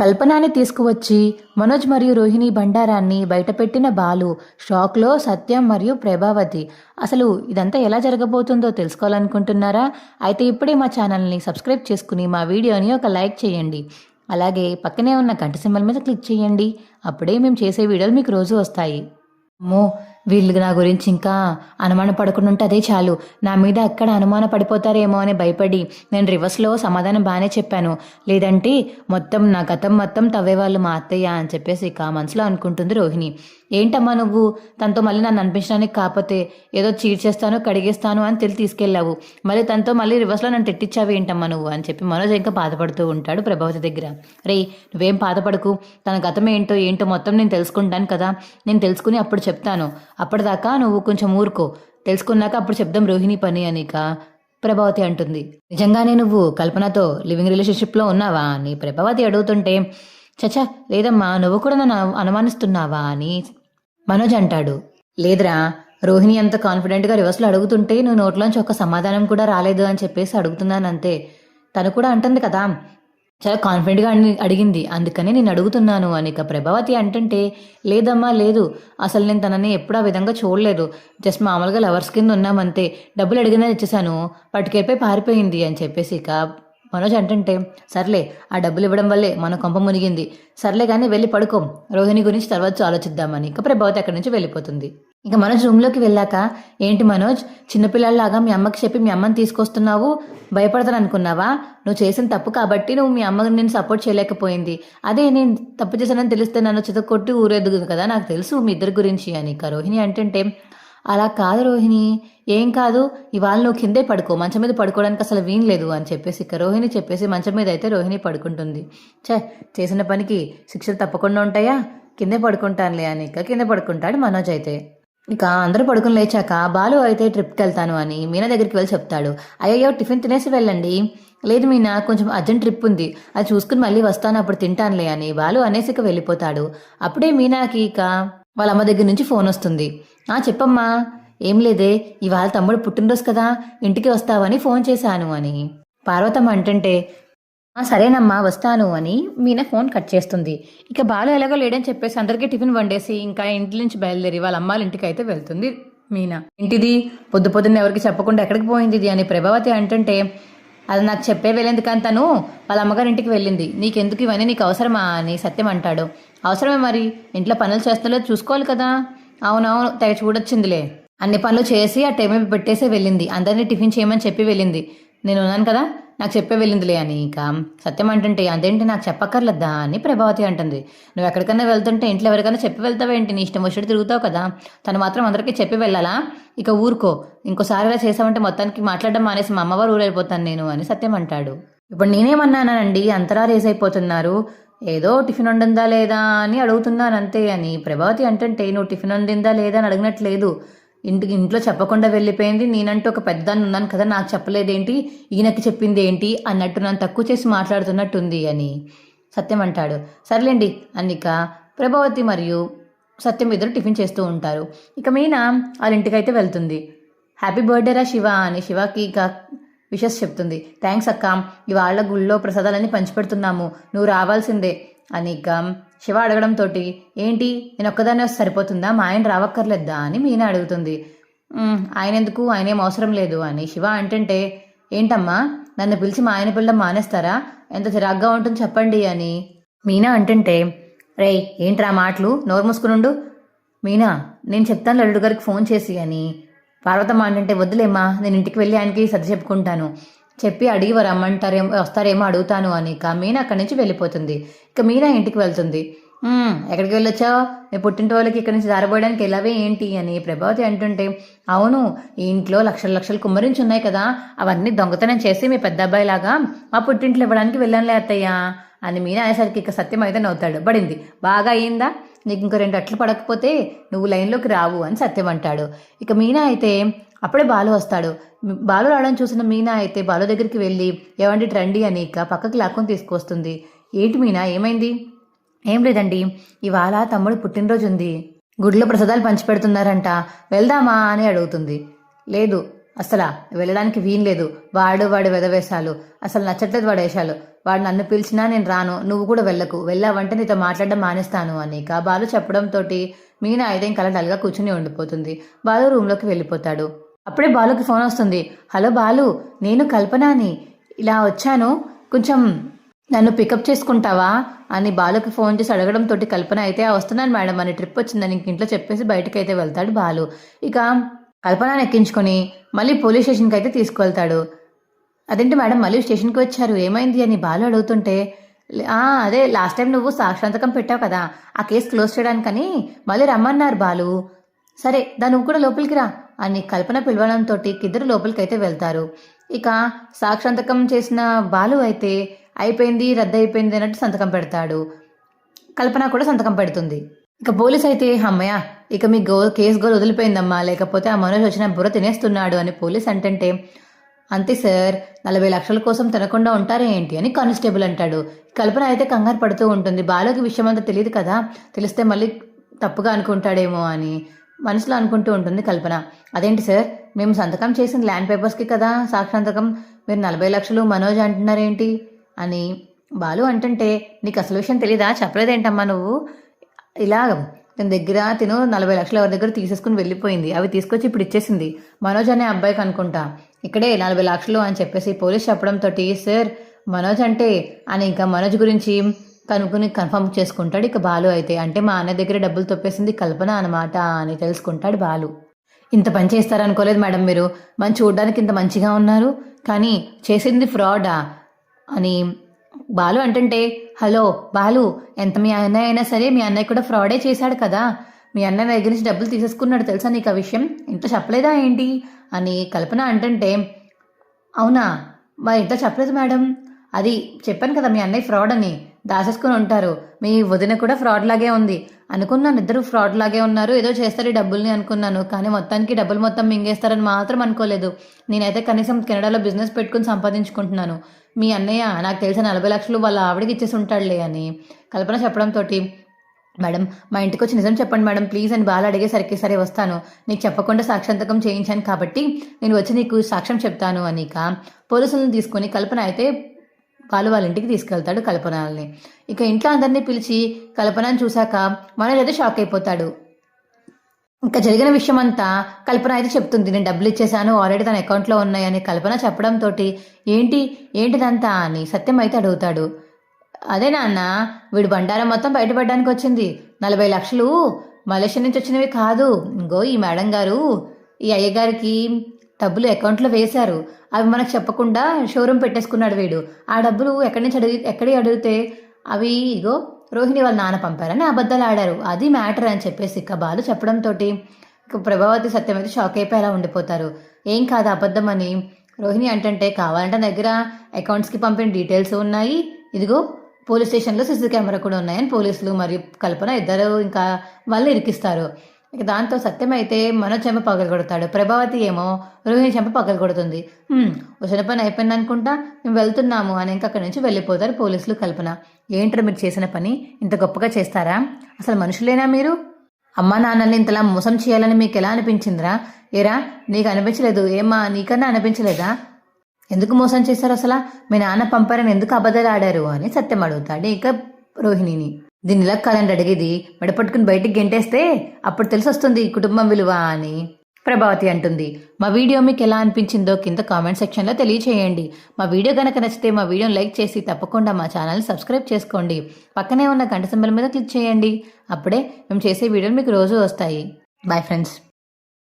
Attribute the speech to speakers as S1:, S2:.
S1: కల్పనాని తీసుకువచ్చి మనోజ్ మరియు రోహిణి బండారాన్ని బయటపెట్టిన బాలు షాక్లో సత్యం మరియు ప్రభావతి. అసలు ఇదంతా ఎలా జరగబోతుందో తెలుసుకోవాలనుకుంటున్నారా? అయితే ఇప్పుడే మా ఛానల్ని సబ్స్క్రైబ్ చేసుకుని మా వీడియోని ఒక లైక్ చేయండి. అలాగే పక్కనే ఉన్న గంట సింబల్ మీద క్లిక్ చేయండి. అప్పుడే మేము చేసే వీడియోలు మీకు రోజు వస్తాయి. అమ్మో! వీళ్ళు నా గురించి ఇంకా అనుమాన పడకుండా ఉంటే అదే చాలు. నా మీద అక్కడ అనుమాన పడిపోతారేమో అని భయపడి నేను రివర్స్లో సమాధానం బాగానే చెప్పాను. లేదంటే మొత్తం నా గతం మొత్తం తవ్వేవాళ్ళు మా అత్తయ్య అని చెప్పేసి ఇక మనసులో అనుకుంటుంది రోహిణి. ఏంటమ్మా నువ్వు? తనతో మళ్ళీ నన్ను అనిపించడానికి కాకపోతే ఏదో చీట్ చేస్తాను కడిగేస్తాను అని తెలిసి తీసుకెళ్ళావు. మళ్ళీ తనతో మళ్ళీ రివర్స్లో నన్ను తెట్టించావు ఏంటమ్మా నువ్వు అని చెప్పి మనోజ్ ఇంకా బాధపడుతూ ఉంటాడు ప్రభావతి దగ్గర. రే నువ్వేం బాధపడకు. తన గతం ఏంటో ఏంటో మొత్తం నేను తెలుసుకుంటాను కదా. నేను తెలుసుకుని అప్పుడు చెప్తాను. అప్పటిదాకా నువ్వు కొంచెం ఊరుకో. తెలుసుకున్నాక అప్పుడు చెప్దాం రోహిణి పని అనిక ప్రభావతి అంటుంది. నిజంగానే నువ్వు కల్పనతో లివింగ్ రిలేషన్షిప్లో ఉన్నావా అని ప్రభావతి అడుగుతుంటే చచా లేదమ్మా నువ్వు కూడా నన్ను అనుమానిస్తున్నావా అని మనోజ్ అంటాడు. లేదురా రోహిణి అంత కాన్ఫిడెంట్గా రివర్స్లో అడుగుతుంటే నువ్వు నోట్లోంచి ఒక సమాధానం కూడా రాలేదు అని చెప్పేసి అడుగుతున్నాను అంతే తను కూడా అంటుంది కదా చాలా కాన్ఫిడెంట్గా అడిగింది. అందుకని నేను అడుగుతున్నాను అనిక. ప్రభావతి అంటుంటే లేదమ్మా లేదు. అసలు నేను తనని ఎప్పుడు ఆ విధంగా చూడలేదు. జస్ట్ మామూలుగా లవర్స్ కింద ఉన్నామంతే డబ్బులు అడిగినా ఇచ్చేసాను పట్టుకెళ్ళిపోయి పారిపోయింది. అని చెప్పేసి ఇక మనోజ్ అంటుంటే సర్లే ఆ డబ్బులు ఇవ్వడం వల్లే మన కొంప మునిగింది. సర్లే కానీ వెళ్ళి పడుకో. రోహిణి గురించి తర్వాత ఆలోచిద్దామని ఇక ప్రభావతి అక్కడి నుంచి వెళ్ళిపోతుంది. ఇక మనోజ్ రూమ్లోకి వెళ్ళాక ఏంటి మనోజ్? చిన్నపిల్లల్లాగా మీ అమ్మకి చెప్పి మీ అమ్మని తీసుకొస్తున్నావు? భయపడతాను అనుకున్నావా నువ్వు చేసిన తప్పు కాబట్టి నువ్వు మీ అమ్మకి నేను సపోర్ట్ చేయలేకపోయింది. అదే నేను తప్పు చేశానని తెలిస్తే నన్ను చితకొట్టి ఊరేదు కదా? నాకు తెలుసు మీ ఇద్దరి గురించి అని. ఇక రోహిణి అంటుంటే అలా కాదు రోహిణి. ఏం కాదు? ఇవాళ నువ్వు కిందే పడుకో. మంచం మీద పడుకోవడానికి అసలు వీనలేదు అని చెప్పేసి ఇక రోహిణి చెప్పేసి మంచం మీద అయితే రోహిణి పడుకుంటుంది. ఛే చేసిన పనికి శిక్షలు తప్పకుండా ఉంటాయా? కిందే పడుకుంటానులే అని. ఇక కింద పడుకుంటాడు మనోజ్ అయితే. ఇక అందరూ పడుకుని లేచాక బాలు అయితే ట్రిప్కి వెళ్తాను అని మీనా దగ్గరికి వెళ్ళి చెప్తాడు. అయ్యో టిఫిన్ తినేసి వెళ్ళండి. లేదు మీనా కొంచెం అర్జెంట్ ట్రిప్ ఉంది. అది చూసుకుని మళ్ళీ వస్తాను అప్పుడు తింటానులే అని బాలు అనేసి ఇక వెళ్ళిపోతాడు. అప్పుడే మీనాకి ఇక వాళ్ళ అమ్మ దగ్గర నుంచి ఫోన్ వస్తుంది. ఆ చెప్పమ్మా ఏం లేదే ఇవాళ తమ్ముడు పుట్టినరోజు కదా ఇంటికి వస్తావని ఫోన్ చేశాను అని. పార్వతమ్మ అంటే సరేనమ్మా వస్తాను అని మీనా ఫోన్ కట్ చేస్తుంది. ఇక బాలు ఎలాగో లేడని చెప్పేసి అందరికీ టిఫిన్ వండేసి ఇంకా ఇంటి నుంచి బయలుదేరి వాళ్ళ అమ్మాళ్ళ ఇంటికి అయితే వెళ్తుంది మీనా. ఇంటిది పొద్దు పొద్దున్న ఎవరికి చెప్పకుండా ఎక్కడికి పోయింది ఇది అని ప్రభావతి అంటుంటే అది నాకు చెప్పే వెళ్ళింది కానీ తను వాళ్ళ అమ్మగారి ఇంటికి వెళ్ళింది. నీకెందుకు ఇవన్నీ నీకు అవసరమా? అని సత్యం అంటాడు. అవసరమే మరి. ఇంట్లో పనులు చేస్తుందో చూసుకోవాలి కదా. అవునవును తెగ చూడొచ్చిందిలే. అన్ని పనులు చేసి ఆ టైం పెట్టేసి వెళ్ళింది. అందరినీ టిఫిన్ చేయమని చెప్పి వెళ్ళింది. నేను ఉన్నాను కదా నాకు చెప్పే వెళ్ళిందిలే అని. ఇంకా సత్యం అంటుంటే అదేంటి నాకు చెప్పక్కర్లేదా? అని ప్రభావతి అంటుంది. నువ్వు ఎక్కడికైనా వెళ్తుంటే ఇంట్లో ఎవరికైనా చెప్పి వెళ్తావేంటి నీ ఇష్టం వచ్చి తిరుగుతావు కదా. తను మాత్రం అందరికీ చెప్పి వెళ్ళాలా? ఇక ఊరుకో. ఇంకోసారి ఇలా చేసామంటే మొత్తానికి మాట్లాడడం మానేసి మా అమ్మవారు ఊరెళ్ళిపోతాను నేను అని సత్యం అంటాడు. ఇప్పుడు నేనేమన్నానండి అంతరా రేస్ అయిపోతున్నారు. ఏదో టిఫిన్ వండిందా లేదా? అని అడుగుతున్నాను అంతే అని. ప్రభావతి అంటుంటే నువ్వు టిఫిన్ వండిందా లేదా? అని అడిగినట్లేదు. ఇంటికి ఇంట్లో చెప్పకుండా వెళ్ళిపోయింది. నేనంటూ ఒక పెద్ద ఉన్నాను కదా నాకు చెప్పలేదేంటి? ఈయనకి చెప్పింది ఏంటి అన్నట్టు నన్ను తక్కువ చేసి మాట్లాడుతున్నట్టుంది అని సత్యం అంటాడు. సర్లేండి అన్నిక. ప్రభావతి మరియు సత్యం ఇద్దరు టిఫిన్ చేస్తూ ఉంటారు. ఇక మీనా వాళ్ళ ఇంటికైతే వెళ్తుంది. హ్యాపీ బర్త్డే రా శివ అని శివకి ఇక విషెస్ చెప్తుంది. థ్యాంక్స్ అక్క. ఇవాళ గుళ్ళో ప్రసాదాలన్నీ పంచిపెడుతున్నాము. నువ్వు రావాల్సిందే. అని ఇక శివ అడగడంతో ఏంటి? నేను ఒక్కదాన్నే వస్తే సరిపోతుందా? మా ఆయన రావక్కర్లేదా అని మీనా అడుగుతుంది. ఆయన ఎందుకు ఆయనేం అవసరం లేదు అని శివ అంటుంటే ఏంటమ్మా? నన్ను పిలిచి మా ఆయన పిల్లడం మానేస్తారా? ఎంత చిరాగ్గా ఉంటుంది చెప్పండి అని మీనా అంటుంటే రేయ్ ఏంట్రా మాటలు? నోరు మూసుకునుండు మీనా నేను చెప్తాను లల్లుడు గారికి ఫోన్ చేసి అని పార్వతమ్మ అంటే వద్దులేమ్మా నేను ఇంటికి వెళ్ళి ఆయనకి సర్ది చెప్పుకుంటాను. చెప్పి అడిగి రమ్మంటారేమో వస్తారేమో అడుగుతాను అని. ఇక మీనా అక్కడి నుంచి వెళ్ళిపోతుంది. ఇక మీనా ఇంటికి వెళ్తుంది. ఎక్కడికి వెళ్ళొచ్చావు? మీ పుట్టింటి వాళ్ళకి ఇక్కడి నుంచి దారిపోయడానికి వెళ్ళావే ఏంటి? అని ప్రభావతి అంటుంటే అవును ఈ ఇంట్లో లక్షల లక్షలు కుమ్మరించి ఉన్నాయి కదా అవన్నీ దొంగతనం చేసి మీ పెద్ద అబ్బాయిలాగా మా పుట్టింట్లో ఇవ్వడానికి వెళ్ళానులే అత్తయ్య అని మీనా అనేసరికి ఇక సత్యం అయితే నవ్వుతాడు. పడింది. బాగా అయిందా? నీకు ఇంకో రెండు అట్లు పడకపోతే నువ్వు లైన్లోకి రావు అని సత్యం అంటాడు. ఇక మీనా అయితే అప్పుడే బాలు వస్తాడు. బాలు రావడం చూసిన మీనా అయితే బాలు దగ్గరికి వెళ్ళి ఏమండి రండి అని ఇక పక్కకి లాక్కొని తీసుకొస్తుంది. ఏంటి మీనా ఏమైంది? ఏం లేదండి ఇవాళ తమ్ముడు పుట్టినరోజు ఉంది. గుడిలో ప్రసాదాలు పంచిపెడుతున్నారంట వెళ్దామా? అని అడుగుతుంది. లేదు అసలు వెళ్ళడానికి వీలు లేదు. వాడు వాడు వెదవేశాలు. అసలు నచ్చట్లేదు వాడు వేషాలు. వాడు నన్ను పిలిచినా నేను రాను. నువ్వు కూడా వెళ్ళకు. వెళ్ళావంటే నీతో మాట్లాడడం మానేస్తాను. అని ఇక బాలు చెప్పడంతో మీనా ఐదేం అలా డల్గా కూర్చుని ఉండిపోతుంది. బాలు రూమ్లోకి వెళ్ళిపోతాడు. అప్పుడే బాలుకి ఫోన్ వస్తుంది. హలో బాలు నేను కల్పనాని. ఇలా వచ్చాను. కొంచెం నన్ను పికప్ చేసుకుంటావా? అని బాలుకి ఫోన్ చేసి అడగడంతో కల్పన అయితే వస్తున్నాను మేడం. అని ట్రిప్ వచ్చిందని ఇంక ఇంట్లో చెప్పేసి బయటకు అయితే వెళ్తాడు బాలు. ఇక కల్పనని ఎక్కించుకొని మళ్ళీ పోలీస్ స్టేషన్కి అయితే తీసుకువెళ్తాడు. అదేంటి మేడం? మళ్ళీ స్టేషన్కి వచ్చారు. ఏమైంది? అని బాలు అడుగుతుంటే అదే లాస్ట్ టైం నువ్వు సాక్షాంతకం పెట్టావు కదా. ఆ కేసు క్లోజ్ చేయడానికని మళ్ళీ రమ్మన్నారు బాలు. సరే దా నువ్వు కూడా లోపలికి రా. అని కల్పన పిలవడంతో ఇద్దరు లోపలికైతే వెళ్తారు. ఇక సాక్షాంతకం చేసిన బాలు అయితే అయిపోయింది రద్దయిపోయింది అన్నట్టు సంతకం పెడతాడు. కల్పన కూడా సంతకం పెడుతుంది. ఇక పోలీస్ అయితే అమ్మయ్య ఇక మీ గో కేసు గోల్ వదిలిపోయిందమ్మా లేకపోతే ఆ మనోజ్ వచ్చిన బుర్ర తినేస్తున్నాడు అని పోలీస్ అంటే అంతే సార్ నలభై లక్షల కోసం తినకుండా ఉంటారే ఏంటి? అని కానిస్టేబుల్ అంటాడు. కల్పన అయితే కంగారు పడుతూ ఉంటుంది. బాలుకి విషయం అంతా తెలియదు కదా తెలిస్తే మళ్ళీ తప్పుగా అనుకుంటాడేమో అని. మనసులో అనుకుంటూ ఉంటుంది కల్పన. అదేంటి సార్? మేము సంతకం చేసిన ల్యాండ్ పేపర్స్కి కదా సాక్షాంతకం. మీరు నలభై లక్షలు మనోజ్ అంటున్నారేంటి? అని బాలు అంటుంటే నీకు అసలు విషయం తెలీదా? చెప్పలేదేంటమ్మా నువ్వు? ఇలా తన దగ్గర తిను నలభై లక్షలు ఎవరి దగ్గర తీసేసుకుని వెళ్ళిపోయింది. అవి తీసుకొచ్చి ఇప్పుడు ఇచ్చేసింది. మనోజ్ అనే అబ్బాయికి అనుకుంటా. ఇక్కడే నలభై లక్షలు అని చెప్పేసి పోలీస్ చెప్పడంతో సార్ మనోజ్ అంటే అని ఇంకా మనోజ్ గురించి కనుక్కుని కన్ఫర్మ్ చేసుకుంటాడు. ఇక బాలు అయితే అంటే మా అన్న దగ్గర డబ్బులు తొప్పేసింది కల్పన అనమాట అని తెలుసుకుంటాడు బాలు. ఇంత పని చేస్తారనుకోలేదు మేడం మీరు? మనం చూడడానికి ఇంత మంచిగా ఉన్నారు. కానీ చేసింది ఫ్రాడా అని బాలు అంటుంటే హలో బాలు ఎంత మీ అన్నయ్య అయినా సరే మీ అన్నయ్య కూడా ఫ్రాడే చేశాడు కదా? మీ అన్నయ్య దగ్గర నుంచి డబ్బులు తీసేసుకున్నాడు తెలుసా నీకు ఆ విషయం? ఇంత చెప్పలేదా ఏంటి? అని కల్పన అంటుంటే అవునా? మరి ఇంత చెప్పలేదు మేడం. అది చెప్పాను కదా మీ అన్నయ్య ఫ్రాడ్ అని. దాచేసుకుని ఉంటారు. మీ వదిన కూడా ఫ్రాడ్ లాగే ఉంది. అనుకున్నాను ఇద్దరు ఫ్రాడ్ లాగే ఉన్నారు. ఏదో చేస్తారు ఈ డబ్బుల్ని అనుకున్నాను. కానీ మొత్తానికి డబ్బులు మొత్తం మింగేస్తారని మాత్రం అనుకోలేదు. నేనైతే కనీసం కెనడాలో బిజినెస్ పెట్టుకుని సంపాదించుకుంటున్నాను. మీ అన్నయ్య నాకు తెలిసిన నలభై లక్షలు వాళ్ళ ఆవిడకి ఇచ్చేసి ఉంటాడులే అని కల్పన చెప్పడంతో మేడం మా ఇంటికి వచ్చి నిజం చెప్పండి మేడం. ప్లీజ్ అని బాగా అడిగేసరికి సరే వస్తాను. నీకు చెప్పకుండా సాక్షాంతకం చేయించాను కాబట్టి నేను వచ్చి నీకు సాక్ష్యం చెప్తాను అని పోలీసులను తీసుకొని కల్పన అయితే కాలు వాళ్ళ ఇంటికి తీసుకెళ్తాడు కల్పనల్ని. ఇక ఇంట్లో అందరినీ పిలిచి కల్పనని చూశాక మనోజ్ అయితే షాక్ అయిపోతాడు. ఇంకా జరిగిన విషయం అంతా కల్పన అయితే చెప్తుంది. నేను డబ్బులు ఇచ్చేశాను ఆల్రెడీ తన అకౌంట్లో ఉన్నాయని కల్పన చెప్పడంతో ఏంటి ఏంటిదంతా? అని సత్యం అయితే అడుగుతాడు. అదే నాన్న వీడు బండారం మొత్తం బయటపడడానికి వచ్చింది. నలభై లక్షలు మలేషియా నుంచి వచ్చినవి కాదు. ఇంకో ఈ మేడం గారు ఈ అయ్యగారికి డబ్బులు అకౌంట్లో వేశారు. అవి మనకు చెప్పకుండా షోరూమ్ పెట్టేసుకున్నాడు వీడు. ఆ డబ్బులు ఎక్కడి నుంచి అడిగి ఎక్కడి అడిగితే అవి ఇగో రోహిణి వాళ్ళ నాన్న పంపారని అబద్ధాలు ఆడారు. అది మ్యాటర్ అని చెప్పేసి ఇక బాలు చెప్పడంతో ప్రభావతి సత్యం అయితే షాక్ అయిపోయేలా ఉండిపోతారు. ఏం కాదు అబద్ధం అని రోహిణి అంటే కావాలంటే దగ్గర అకౌంట్స్కి పంపిన డీటెయిల్స్ ఉన్నాయి. ఇదిగో పోలీస్ స్టేషన్లో సీసీ కెమెరా కూడా ఉన్నాయని పోలీసులు మరియు కల్పన ఇద్దరు ఇంకా వాళ్ళు ఇరికిస్తారు. ఇక దాంతో సత్యం అయితే మనోజ్ చెంప పగలగొడతాడు. ప్రభావతి ఏమో రోహిణి చెంప పగలగొడుతుంది. వచ్చిన పని అయిపోయింది అనుకుంటా? మేము వెళ్తున్నాము అని ఇంకా అక్కడి నుంచి వెళ్ళిపోతారు పోలీసులు కల్పన. ఏంటో మీరు చేసిన పని? ఇంత గొప్పగా చేస్తారా? అసలు మనుషులేనా మీరు? అమ్మా నాన్నల్ని ఇంతలా మోసం చేయాలని మీకు ఎలా అనిపించిందిరా? ఏరా నీకు అనిపించలేదు. ఏమ్మా నీకన్నా అనిపించలేదా? ఎందుకు మోసం చేశారు అసలు? మీ నాన్న పంపారని ఎందుకు అబద్ధాలు ఆడారు అని సత్యం అడుగుతాడు ఇక రోహిణిని. దీన్ని ఇలా కాదండి అడిగేది. మెడపట్టుకుని బయటికి గెంటేస్తే అప్పుడు తెలిసి వస్తుంది కుటుంబం విలువ అని. ప్రభావతి అంటుంది మా వీడియో మీకు ఎలా అనిపించిందో కింద కామెంట్ సెక్షన్లో తెలియచేయండి. మా వీడియో కనుక నచ్చితే మా వీడియోని లైక్ చేసి తప్పకుండా మా ఛానల్ని సబ్స్క్రైబ్ చేసుకోండి. పక్కనే ఉన్న గంట సింబల్ మీద క్లిక్ చేయండి. అప్పుడే మేము చేసే వీడియోలు మీకు రోజు వస్తాయి. Bye friends.